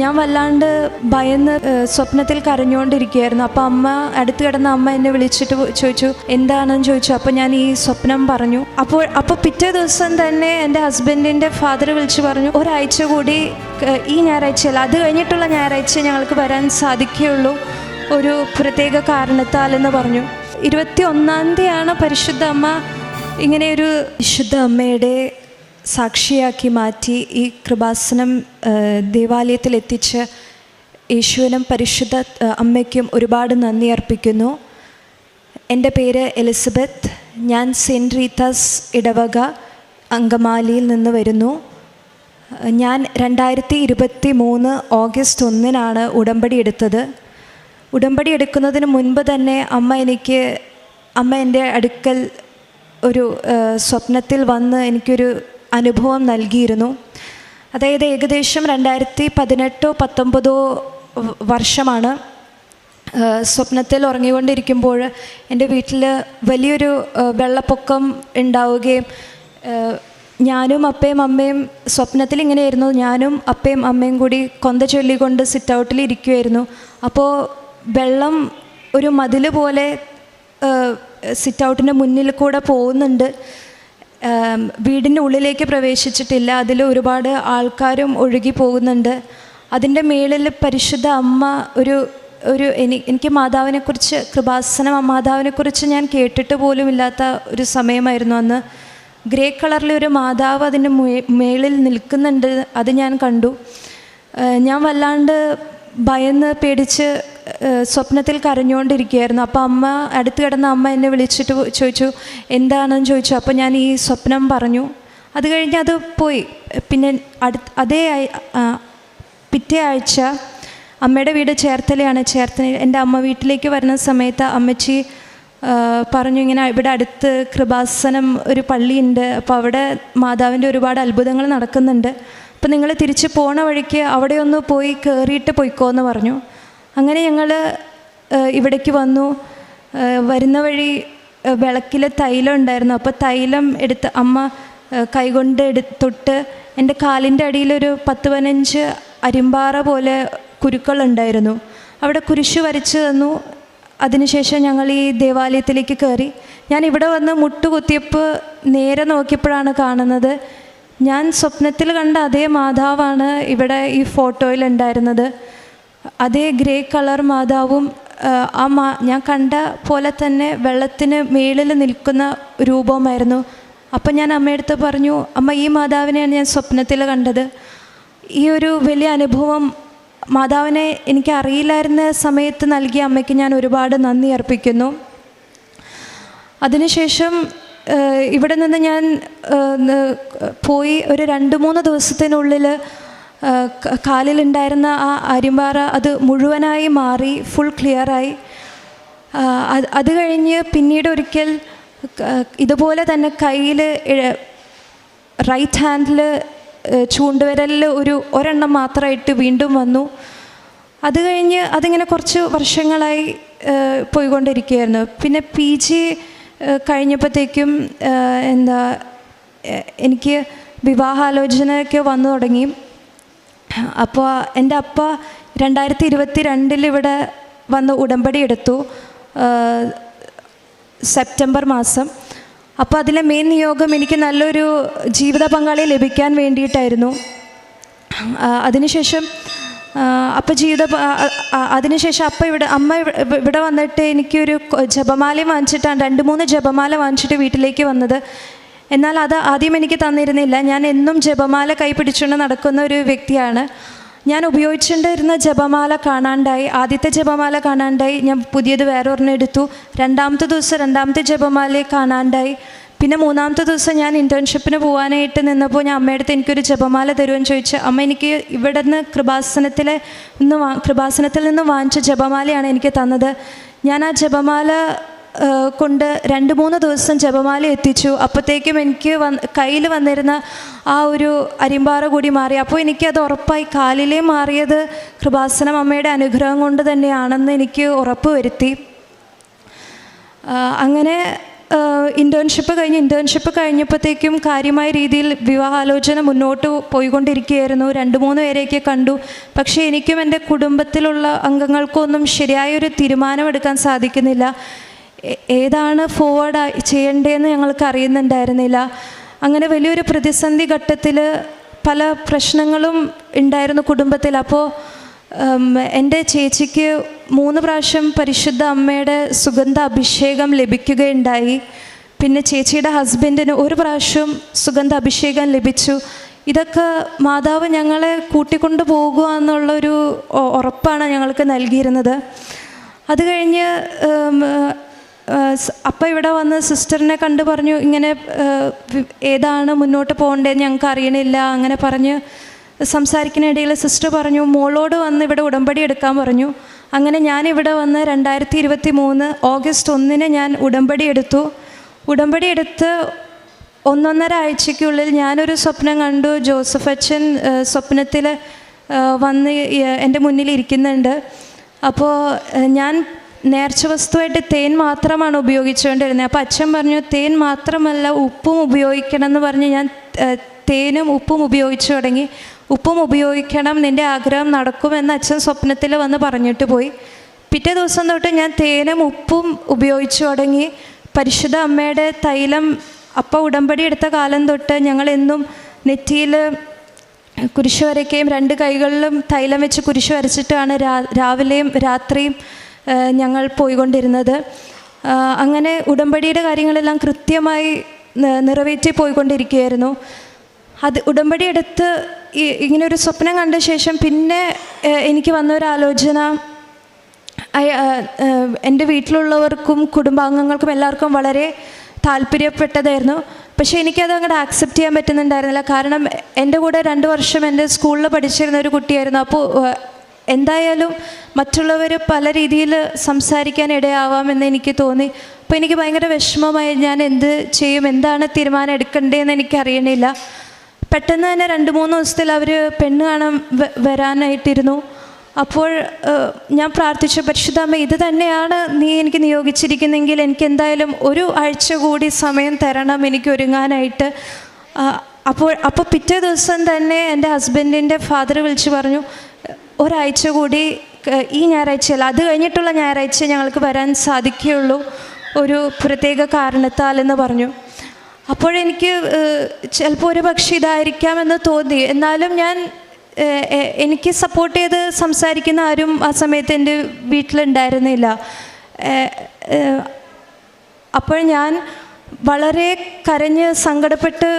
ഞാൻ വല്ലാണ്ട് ഭയന്ന് സ്വപ്നത്തിൽ കരഞ്ഞുകൊണ്ടിരിക്കുകയായിരുന്നു അപ്പോൾ അമ്മ അടുത്ത് കിടന്ന അമ്മ എന്നെ വിളിച്ചിട്ട് ചോദിച്ചു എന്താണെന്ന് ചോദിച്ചു. അപ്പോൾ ഞാൻ ഈ സ്വപ്നം പറഞ്ഞു. അപ്പോൾ അപ്പോൾ പിറ്റേ ദിവസം തന്നെ എന്റെ ഹസ്ബൻഡിന്റെ ഫാദർ വിളിച്ച് പറഞ്ഞു ഒരാഴ്ച കൂടി ഈ ഞായറാഴ്ചയല്ല അത് കഴിഞ്ഞിട്ടുള്ള ഞായറാഴ്ച ഞങ്ങൾക്ക് വരാൻ സാധിക്കുകയുള്ളൂ. ഒരു പ്രത്യേക കാരണത്താൽ എന്ന് പറഞ്ഞു. ഇരുപത്തി ഒന്നാം തീയതിയാണ് പരിശുദ്ധ അമ്മ ഇങ്ങനെയൊരു വിശുദ്ധ അമ്മയുടെ സാക്ഷിയാക്കി മാറ്റി ഈ കൃപാസനം ദേവാലയത്തിൽ എത്തിച്ച് യേശുവിനും പരിശുദ്ധ അമ്മയ്ക്കും ഒരുപാട് നന്ദി അർപ്പിക്കുന്നു. എന്റെ പേര് എലിസബത്ത്. ഞാൻ സെന്റ് റീത്താസ് ഇടവക അങ്കമാലിയിൽ നിന്ന് വരുന്നു. ഞാൻ രണ്ടായിരത്തി ഇരുപത്തി മൂന്ന് ഓഗസ്റ്റ് ഒന്നിനാണ് ഉടമ്പടി എടുത്തത്. ഉടമ്പടി എടുക്കുന്നതിന് മുൻപ് തന്നെ അമ്മ എനിക്ക് അമ്മ എന്റെ അടുക്കൽ ഒരു സ്വപ്നത്തിൽ വന്ന് എനിക്കൊരു അനുഭവം നൽകിയിരുന്നു. അതായത് ഏകദേശം രണ്ടായിരത്തി പതിനെട്ടോ പത്തൊമ്പതോ വർഷമാണ് സ്വപ്നത്തിൽ ഉറങ്ങിക്കൊണ്ടിരിക്കുമ്പോൾ എന്റെ വീട്ടിൽ വലിയൊരു വെള്ളപ്പൊക്കം ഉണ്ടാവുകയും ഞാനും അപ്പയും അമ്മയും സ്വപ്നത്തിൽ ഇങ്ങനെയായിരുന്നു. ഞാനും അപ്പയും അമ്മയും കൂടി കൊന്ത ചൊല്ലിക്കൊണ്ട് സിറ്റ് ഔട്ടിൽ ഇരിക്കുമായിരുന്നു അപ്പോൾ വെള്ളം ഒരു മതിൽ പോലെ സിറ്റ് ഔട്ടിന്റെ മുന്നിൽ കൂടെ പോകുന്നുണ്ട്. വീടിന്റെ ഉള്ളിലേക്ക് പ്രവേശിച്ചിട്ടില്ല. അതിൽ ഒരുപാട് ആൾക്കാരും ഒഴുകി പോകുന്നുണ്ട്. അതിന്റെ മേളിൽ പരിശുദ്ധ അമ്മ ഒരു ഒരു എനി എനിക്ക് മാതാവിനെക്കുറിച്ച് കൃപാസനം മാതാവിനെക്കുറിച്ച് ഞാൻ കേട്ടിട്ട് പോലും ഇല്ലാത്ത ഒരു സമയമായിരുന്നു അന്ന്. ഗ്രേ കളറിലെ ഒരു മാതാവ് അതിന്റെ മേളിൽ നിൽക്കുന്നുണ്ട്. അത് ഞാൻ കണ്ടു. ഞാൻ വല്ലാണ്ട് ഭയന്ന് പേടിച്ച് സ്വപ്നത്തിൽ കരഞ്ഞുകൊണ്ടിരിക്കുകയായിരുന്നു. അപ്പോൾ അമ്മ അടുത്ത് കിടന്ന അമ്മ എന്നെ വിളിച്ചിട്ട് ചോദിച്ചു എന്താണെന്ന്? ചോദിച്ചു. അപ്പോൾ ഞാൻ ഈ സ്വപ്നം പറഞ്ഞു. അത് കഴിഞ്ഞ് അത് പോയി. പിന്നെ അടുത്ത് അതേ പിറ്റേ ആഴ്ച അമ്മയുടെ വീട് ചേർത്തലയാണ്. ചേർത്തല എന്റെ അമ്മ വീട്ടിലേക്ക് വരുന്ന സമയത്ത് അമ്മച്ചി പറഞ്ഞു ഇങ്ങനെ ഇവിടെ അടുത്ത് കൃപാസനം ഒരു പള്ളിയുണ്ട്. അപ്പോൾ അവിടെ മാതാവിന്റെ ഒരുപാട് അത്ഭുതങ്ങൾ നടക്കുന്നുണ്ട്. അപ്പോൾ നിങ്ങൾ തിരിച്ച് പോണ വഴിക്ക് അവിടെ ഒന്ന് പോയി കയറിയിട്ട് പോയിക്കോ എന്ന് പറഞ്ഞു. അങ്ങനെ ഞങ്ങൾ ഇവിടേക്ക് വന്നു. വരുന്ന വഴി വിളക്കിൽ തൈലം ഉണ്ടായിരുന്നു. അപ്പോൾ തൈലം എടുത്ത് അമ്മ കൈകൊണ്ട് എടു തൊട്ട് എന്റെ കാലിന്റെ അടിയിലൊരു പത്ത് പതിനഞ്ച് അരിമ്പാറ പോലെ കുരുക്കളുണ്ടായിരുന്നു അവിടെ കുരിശ് വരച്ച് തന്നു. അതിനുശേഷം ഞങ്ങൾ ഈ ദേവാലയത്തിലേക്ക് കയറി. ഞാൻ ഇവിടെ വന്ന് മുട്ടുകുത്തിയപ്പോൾ നേരെ നോക്കിയപ്പോഴാണ് കാണുന്നത്. ഞാൻ സ്വപ്നത്തിൽ കണ്ട അതേ മാതാവാണ് ഇവിടെ ഈ ഫോട്ടോയിൽ ഉണ്ടായിരുന്നത്. അതേ ഗ്രേ കളർ മാതാവും ആ, മാ ഞാൻ കണ്ട പോലെ തന്നെ വെള്ളത്തിന് മേളിൽ നിൽക്കുന്ന രൂപമായിരുന്നു അപ്പം ഞാൻ അമ്മയടുത്ത് പറഞ്ഞു അമ്മ ഈ മാതാവിനെയാണ് ഞാൻ സ്വപ്നത്തിൽ കണ്ടത്. ഈ ഒരു വലിയ അനുഭവം മാതാവിനെ എനിക്ക് അറിയില്ലായിരുന്ന സമയത്ത് നൽകിയ അമ്മയ്ക്ക് ഞാൻ ഒരുപാട് നന്ദി അർപ്പിക്കുന്നു. അതിനുശേഷം ഇവിടെ നിന്ന് ഞാൻ പോയി ഒരു രണ്ട് മൂന്ന് ദിവസത്തിനുള്ളിൽ കാലിലുണ്ടായിരുന്ന ആ അരിമ്പാറ അത് മുഴുവനായി മാറി ഫുൾ ക്ലിയറായി അത് കഴിഞ്ഞ് പിന്നീട് ഒരിക്കൽ ഇതുപോലെ തന്നെ കയ്യിൽ റൈറ്റ് ഹാൻഡിൽ ചൂണ്ടുവിരലിൽ ഒരു ഒരെണ്ണം മാത്രമായിട്ട് വീണ്ടും വന്നു. അത് കഴിഞ്ഞ് അതിങ്ങനെ കുറച്ച് വർഷങ്ങളായി പോയിക്കൊണ്ടിരിക്കുകയായിരുന്നു. പിന്നെ പി ജി കഴിഞ്ഞപ്പോഴത്തേക്കും എന്താ എനിക്ക് വിവാഹാലോചനയൊക്കെ വന്നു തുടങ്ങി. അപ്പോൾ എന്റെ അപ്പ രണ്ടായിരത്തി ഇരുപത്തി രണ്ടിൽ ഇവിടെ വന്ന് ഉടമ്പടി എടുത്തു സെപ്റ്റംബർ മാസം. അപ്പോൾ അതിലെ മെയിൻ നിയോഗം എനിക്ക് നല്ലൊരു ജീവിത പങ്കാളിയെ ലഭിക്കാൻ വേണ്ടിയിട്ടായിരുന്നു. അതിനുശേഷം അപ്പം ജീവിത അതിനുശേഷം അപ്പം ഇവിടെ അമ്മ ഇവ- ഇവ- ഇവിടെ വന്നിട്ട് എനിക്കൊരു ജപമാലയും ജപമാല വാങ്ങിച്ചിട്ടാണ് രണ്ട് മൂന്ന് ജപമാല വാങ്ങിച്ചിട്ട് വീട്ടിലേക്ക് വന്നത്. എന്നാൽ അത് ആദ്യം എനിക്ക് തന്നിരുന്നില്ല. ഞാൻ എന്നും ജപമാല കൈ പിടിച്ചുകൊണ്ട് നടക്കുന്ന ഒരു വ്യക്തിയാണ്. ഞാൻ ഉപയോഗിച്ചുകൊണ്ടിരുന്ന ജപമാല കാണാണ്ടായി ആദ്യത്തെ ജപമാല കാണാണ്ടായി ഞാൻ പുതിയത് വേറെ ഒരെണ്ണം എടുത്തു. രണ്ടാമത്തെ ദിവസം രണ്ടാമത്തെ ജപമാലയെ കാണാണ്ടായി. പിന്നെ മൂന്നാമത്തെ ദിവസം ഞാൻ ഇന്റേൺഷിപ്പിന് പോകാനായിട്ട് നിന്നപ്പോൾ ഞാൻ അമ്മയുടെ അടുത്ത് എനിക്കൊരു ജപമാല തരുമെന്ന് ചോദിച്ചു. അമ്മ എനിക്ക് ഇവിടെ നിന്ന് കൃപാസനത്തിലെ നിന്ന് കൃപാസനത്തിൽ നിന്ന് വാങ്ങിച്ച ജപമാലയാണ് എനിക്ക് തന്നത്. ഞാൻ ആ ജപമാല കൊണ്ട് രണ്ട് മൂന്ന് ദിവസം ജപമാല എത്തിച്ചു. അപ്പോഴത്തേക്കും എനിക്ക് വന്ന് കയ്യിൽ വന്നിരുന്ന ആ ഒരു അരിമ്പാറ കൂടി മാറി. അപ്പോൾ എനിക്കത് ഉറപ്പായി കാലിലേ മാറിയത് കൃപാസനം അമ്മയുടെ അനുഗ്രഹം കൊണ്ട് തന്നെയാണെന്ന് എനിക്ക് ഉറപ്പ് വരുത്തി. അങ്ങനെ ഇന്റേൺഷിപ്പ് കഴിഞ്ഞ് ഇന്റേൺഷിപ്പ് കഴിഞ്ഞപ്പോഴത്തേക്കും കാര്യമായ രീതിയിൽ വിവാഹാലോചന മുന്നോട്ട് പോയിക്കൊണ്ടിരിക്കുകയായിരുന്നു. രണ്ട് മൂന്ന് പേരെയൊക്കെ കണ്ടു. പക്ഷേ എനിക്കും എന്റെ കുടുംബത്തിലുള്ള അംഗങ്ങൾക്കൊന്നും ശരിയായൊരു തീരുമാനമെടുക്കാൻ സാധിക്കുന്നില്ല. ഏതാണ് ഫോർവേഡ് ചെയ്യേണ്ടതെന്ന് ഞങ്ങൾക്ക് അറിയുന്നുണ്ടായിരുന്നില്ല. അങ്ങനെ വലിയൊരു പ്രതിസന്ധി ഘട്ടത്തിൽ പല പ്രശ്നങ്ങളും ഉണ്ടായിരുന്നു കുടുംബത്തിൽ. അപ്പോൾ എന്റെ ചേച്ചിക്ക് മൂന്ന് പ്രാവശ്യം പരിശുദ്ധ അമ്മയുടെ സുഗന്ധ അഭിഷേകം ലഭിക്കുകയുണ്ടായി. പിന്നെ ചേച്ചിയുടെ ഹസ്ബൻഡിന് ഒരു പ്രാവശ്യം സുഗന്ധ അഭിഷേകം ലഭിച്ചു. ഇതൊക്കെ മാതാവ് ഞങ്ങളെ കൂട്ടിക്കൊണ്ടു പോകുക എന്നുള്ളൊരു ഉറപ്പാണ് ഞങ്ങൾക്ക് നൽകിയിരുന്നത്. അത് കഴിഞ്ഞ് അപ്പം ഇവിടെ വന്ന് സിസ്റ്ററിനെ കണ്ട് പറഞ്ഞു ഇങ്ങനെ ഏതാണ് മുന്നോട്ട് പോകേണ്ടതെന്ന് ഞങ്ങൾക്ക് അറിയണില്ല. അങ്ങനെ പറഞ്ഞ് സംസാരിക്കുന്നിടയിൽ സിസ്റ്റർ പറഞ്ഞു മോളോട് വന്ന് ഇവിടെ ഉടമ്പടി എടുക്കാൻ പറഞ്ഞു. അങ്ങനെ ഞാൻ ഇവിടെ വന്ന് രണ്ടായിരത്തി ഇരുപത്തി മൂന്ന് ഓഗസ്റ്റ് ഒന്നിന് ഞാൻ ഉടമ്പടി എടുത്തു. ഉടമ്പടി എടുത്ത് ഒന്നൊന്നര ആഴ്ചയ്ക്കുള്ളിൽ ഞാനൊരു സ്വപ്നം കണ്ടു. ജോസഫ് അച്ഛൻ സ്വപ്നത്തിൽ വന്ന് എന്റെ മുന്നിൽ ഇരിക്കുന്നുണ്ട്. അപ്പോൾ ഞാൻ നേർച്ച വസ്തുവായിട്ട് തേൻ മാത്രമാണ് ഉപയോഗിച്ചുകൊണ്ടിരുന്നത്. അപ്പോൾ അച്ഛൻ പറഞ്ഞു തേൻ മാത്രമല്ല ഉപ്പും ഉപയോഗിക്കണം എന്ന് പറഞ്ഞ് ഞാൻ തേനും ഉപ്പും ഉപയോഗിച്ചു തുടങ്ങി. ഉപ്പും ഉപയോഗിക്കണം നിന്റെ ആഗ്രഹം നടക്കുമെന്ന് അച്ഛൻ സ്വപ്നത്തിൽ വന്ന് പറഞ്ഞിട്ട് പോയി. പിറ്റേ ദിവസം തൊട്ട് ഞാൻ തേനും ഉപ്പും ഉപയോഗിച്ചു തുടങ്ങി. പരിശുദ്ധ അമ്മയുടെ തൈലം അപ്പം ഉടമ്പടി എടുത്ത കാലം തൊട്ട് ഞങ്ങൾ എന്നും നെറ്റിയിൽ കുരിശ് വരയ്ക്കുകയും രണ്ട് കൈകളിലും തൈലം വെച്ച് കുരിശ് വരച്ചിട്ടാണ് രാവിലെയും രാത്രിയും ഞങ്ങൾ പോയിക്കൊണ്ടിരുന്നത്. അങ്ങനെ ഉടമ്പടിയുടെ കാര്യങ്ങളെല്ലാം കൃത്യമായി നിറവേറ്റി പോയിക്കൊണ്ടിരിക്കുകയായിരുന്നു. അത് ഉടമ്പടി എടുത്ത് ഇങ്ങനെ ഒരു സ്വപ്നം കണ്ട ശേഷം പിന്നെ എനിക്ക് വന്നൊരാലോചന. എന്റെ വീട്ടിലുള്ളവർക്കും കുടുംബാംഗങ്ങൾക്കും എല്ലാവർക്കും വളരെ താല്പര്യപ്പെട്ടതായിരുന്നു. പക്ഷേ എനിക്കത് അങ്ങോട്ട് ആക്സെപ്റ്റ് ചെയ്യാൻ പറ്റുന്നുണ്ടായിരുന്നില്ല. കാരണം എന്റെ കൂടെ രണ്ട് വർഷം എന്റെ സ്കൂളിൽ പഠിച്ചിരുന്ന ഒരു കുട്ടിയായിരുന്നു. അപ്പോൾ എന്തായാലും മറ്റുള്ളവർ പല രീതിയിൽ സംസാരിക്കാൻ ഇടയാവാമെന്ന് എനിക്ക് തോന്നി. അപ്പോൾ എനിക്ക് ഭയങ്കര വിഷമമായി ഞാൻ എന്ത് ചെയ്യും എന്താണ് തീരുമാനം എടുക്കേണ്ടതെന്ന് എനിക്കറിയണില്ല പെട്ടെന്ന് തന്നെ രണ്ട് മൂന്ന് ദിവസത്തിൽ അവർ പെണ്ണ് കാണാൻ വരാനായിട്ടിരുന്നു. അപ്പോൾ ഞാൻ പ്രാർത്ഥിച്ചു പരിശുദ്ധാമ്മ ഇത് തന്നെയാണ് നീ എനിക്ക് നിയോഗിച്ചിരിക്കുന്നെങ്കിൽ എനിക്ക് എന്തായാലും ഒരു ആഴ്ച കൂടി സമയം തരണം എനിക്ക് ഒരുങ്ങാനായിട്ട്. അപ്പോൾ അപ്പോൾ പിറ്റേ ദിവസം തന്നെ എന്റെ ഹസ്ബൻഡിന്റെ ഫാദർ വിളിച്ചു പറഞ്ഞു ഒരാഴ്ച കൂടി ഈ ഞായറാഴ്ചയല്ല അത് കഴിഞ്ഞിട്ടുള്ള ഞായറാഴ്ച ഞങ്ങൾക്ക് വരാൻ സാധിക്കുകയുള്ളൂ. ഒരു പ്രത്യേക കാരണത്താൽ എന്ന് പറഞ്ഞു. അപ്പോഴെനിക്ക് ചിലപ്പോൾ ഒരു പക്ഷേ ഇതായിരിക്കാമെന്ന് തോന്നി. എന്നാലും ഞാൻ എനിക്ക് സപ്പോർട്ട് ചെയ്ത് സംസാരിക്കുന്ന ആരും ആ സമയത്ത് എന്റെ വീട്ടിലുണ്ടായിരുന്നില്ല. അപ്പോൾ ഞാൻ വളരെ കരഞ്ഞ് സങ്കടപ്പെട്ട്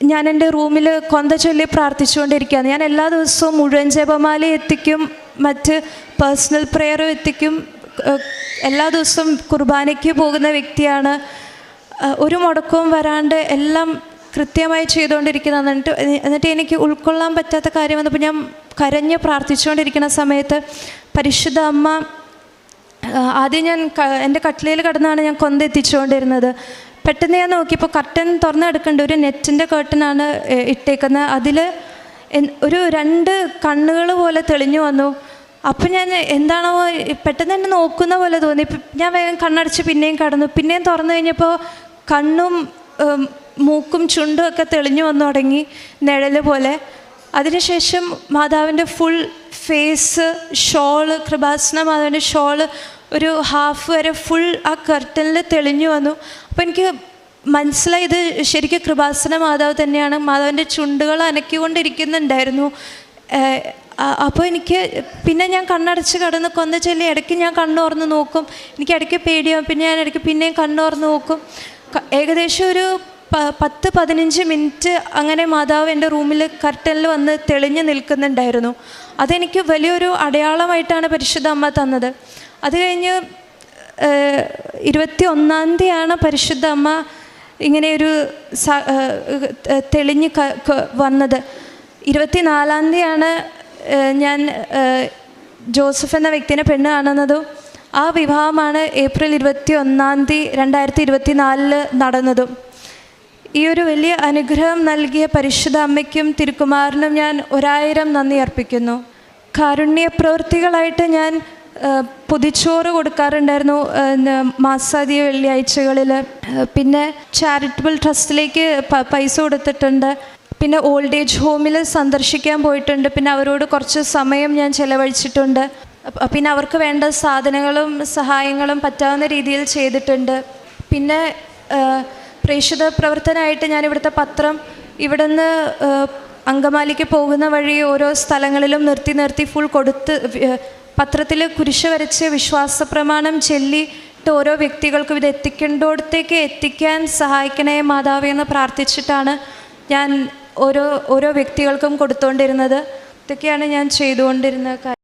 ഞാൻ എന്റെ റൂമിൽ കൊന്ത ചൊല്ലി പ്രാർത്ഥിച്ചുകൊണ്ടിരിക്കുകയാണ്. ഞാൻ എല്ലാ ദിവസവും മുഴുവൻ ജപമാല എത്തിക്കും മറ്റ് പേഴ്സണൽ പ്രെയറും എത്തിക്കും. എല്ലാ ദിവസവും കുർബാനയ്ക്ക് പോകുന്ന വ്യക്തിയാണ്. ഒരു മുടക്കവും വരാണ്ട് എല്ലാം കൃത്യമായി ചെയ്തുകൊണ്ടിരിക്കുന്ന എന്നിട്ട് എന്നിട്ട് എനിക്ക് ഉൾക്കൊള്ളാൻ പറ്റാത്ത കാര്യം വന്നപ്പോൾ ഞാൻ കരഞ്ഞ് പ്രാർത്ഥിച്ചുകൊണ്ടിരിക്കുന്ന സമയത്ത് പരിശുദ്ധ അമ്മ ആദ്യം ഞാൻ എന്റെ കട്ടിലയിൽ കടന്നാണ് ഞാൻ കൊന്ത എത്തിച്ചുകൊണ്ടിരുന്നത്. പെട്ടെന്ന് ഞാൻ നോക്കിയപ്പോൾ കർട്ടൻ തുറന്നെടുക്കേണ്ട. ഒരു നെറ്റിന്റെ കർട്ടനാണ് ഇട്ടേക്കുന്നത് അതിൽ ഒരു രണ്ട് കണ്ണുകൾ പോലെ തെളിഞ്ഞു വന്നു. അപ്പം ഞാൻ എന്താണോ പെട്ടെന്ന് തന്നെ നോക്കുന്ന പോലെ തോന്നി. ഞാൻ വേഗം കണ്ണടച്ച് പിന്നെയും കടന്നു. പിന്നെയും തുറന്നു കഴിഞ്ഞപ്പോൾ കണ്ണും മൂക്കും ചുണ്ടും ഒക്കെ തെളിഞ്ഞു വന്നു തുടങ്ങി നിഴൽ പോലെ. അതിനുശേഷം മാതാവിന്റെ ഫുൾ ഫേസ് ഷോൾ കൃപാസന മാതാവിന്റെ ഷോൾ ഒരു ഹാഫ് വരെ ഫുൾ ആ കർട്ടനിൽ തെളിഞ്ഞു വന്നു. അപ്പോൾ എനിക്ക് മനസ്സിലായി ഇത് ശരിക്കും കൃപാസന മാതാവ് തന്നെയാണ്. മാതാവിന്റെ ചുണ്ടുകൾ അനക്കിക്കൊണ്ടിരിക്കുന്നുണ്ടായിരുന്നു. അപ്പോൾ എനിക്ക് പിന്നെ ഞാൻ കണ്ണടച്ച് കടന്ന് കൊന്ന ചൊല്ലി ഇടയ്ക്ക് ഞാൻ കണ്ണോർന്ന് നോക്കും. എനിക്ക് ഇടയ്ക്ക് പേടിയാവും. പിന്നെ ഞാൻ ഇടയ്ക്ക് പിന്നെയും കണ്ണോർന്ന് നോക്കും. ഏകദേശം ഒരു പത്ത് പതിനഞ്ച് മിനിറ്റ് അങ്ങനെ മാതാവ് എന്റെ റൂമിൽ കർട്ടനിൽ വന്ന് തെളിഞ്ഞ് നിൽക്കുന്നുണ്ടായിരുന്നു. അതെനിക്ക് വലിയൊരു അടയാളമായിട്ടാണ് പരിശുദ്ധ അമ്മ തന്നത്. അത് കഴിഞ്ഞ് ഇരുപത്തി ഒന്നാം തീയതിയാണ് പരിശുദ്ധ അമ്മ ഇങ്ങനെയൊരു തെളിഞ്ഞ് വന്നത്. ഇരുപത്തിനാലാം തീയതിയാണ് ഞാൻ ജോസഫ് എന്ന വ്യക്തിനെ പെണ്ണ് കാണുന്നതും ആ വിവാഹമാണ് ഏപ്രിൽ ഇരുപത്തി ഒന്നാം തീയതി രണ്ടായിരത്തി ഇരുപത്തി നാലിൽ നടന്നതും. ഈ ഒരു വലിയ അനുഗ്രഹം നൽകിയ പരിശുദ്ധ അമ്മയ്ക്കും തിരുക്കുമാറിനും ഞാൻ ഒരായിരം നന്ദി അർപ്പിക്കുന്നു. കാരുണ്യ പ്രവൃത്തികളായിട്ട് ഞാൻ പൊതിച്ചോറ് കൊടുക്കാറുണ്ടായിരുന്നു മാസാദ്യ വെള്ളിയാഴ്ചകളിൽ പിന്നെ ചാരിറ്റബിൾ ട്രസ്റ്റിലേക്ക് പൈസ കൊടുത്തിട്ടുണ്ട്. പിന്നെ ഓൾഡ് ഏജ് ഹോമിൽ സന്ദർശിക്കാൻ പോയിട്ടുണ്ട്. പിന്നെ അവരോട് കുറച്ച് സമയം ഞാൻ ചിലവഴിച്ചിട്ടുണ്ട്. പിന്നെ അവർക്ക് വേണ്ട സാധനങ്ങളും സഹായങ്ങളും പറ്റാവുന്ന രീതിയിൽ ചെയ്തിട്ടുണ്ട്. പിന്നെ പ്രേക്ഷിത പ്രവർത്തനമായിട്ട് ഞാൻ ഇവിടുത്തെ പത്രം ഇവിടുന്ന് അങ്കമാലിക്ക് പോകുന്ന വഴി ഓരോ സ്ഥലങ്ങളിലും നിർത്തി നിർത്തി ഫുൾ കൊടുത്ത് പത്രത്തിൽ കുരിശ് വരച്ച് വിശ്വാസ പ്രമാണം ചെല്ലിയിട്ട് ഓരോ വ്യക്തികൾക്കും ഇത് എത്തിക്കേണ്ടോടത്തേക്ക് എത്തിക്കാൻ സഹായിക്കണേ മാതാവേ എന്ന് പ്രാർത്ഥിച്ചിട്ടാണ് ഞാൻ ഓരോ ഓരോ വ്യക്തികൾക്കും കൊടുത്തുകൊണ്ടിരുന്നത് ഇതൊക്കെയാണ് ഞാൻ ചെയ്തുകൊണ്ടിരുന്ന കാര്യം